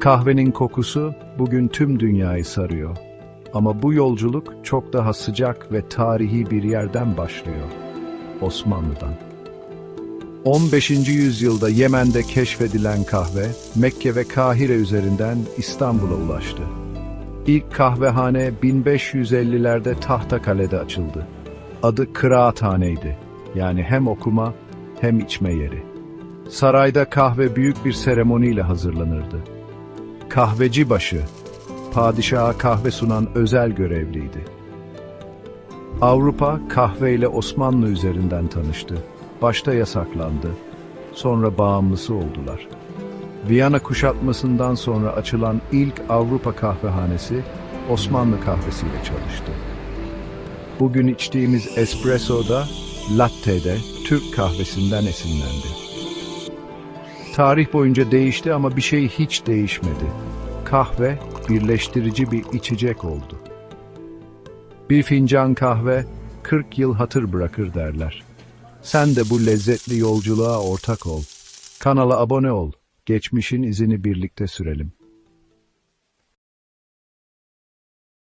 Kahvenin kokusu bugün tüm dünyayı sarıyor. Ama bu yolculuk çok daha sıcak ve tarihi bir yerden başlıyor. Osmanlı'dan. 15. yüzyılda Yemen'de keşfedilen kahve, Mekke ve Kahire üzerinden İstanbul'a ulaştı. İlk kahvehane 1550'lerde Tahtakale'de açıldı. Adı Kıraathaneydi. Yani hem okuma hem içme yeri. Sarayda kahve büyük bir seremoniyle hazırlanırdı. Kahveci başı, padişaha kahve sunan özel görevliydi. Avrupa kahve ile Osmanlı üzerinden tanıştı. Başta yasaklandı, sonra bağımlısı oldular. Viyana kuşatmasından sonra açılan ilk Avrupa kahvehanesi Osmanlı kahvesiyle çalıştı. Bugün içtiğimiz espresso da, latte de Türk kahvesinden esinlendi. Tarih boyunca değişti ama bir şey hiç değişmedi. Kahve birleştirici bir içecek oldu. Bir fincan kahve 40 yıl hatır bırakır derler. Sen de bu lezzetli yolculuğa ortak ol. Kanala abone ol. Geçmişin izini birlikte sürelim.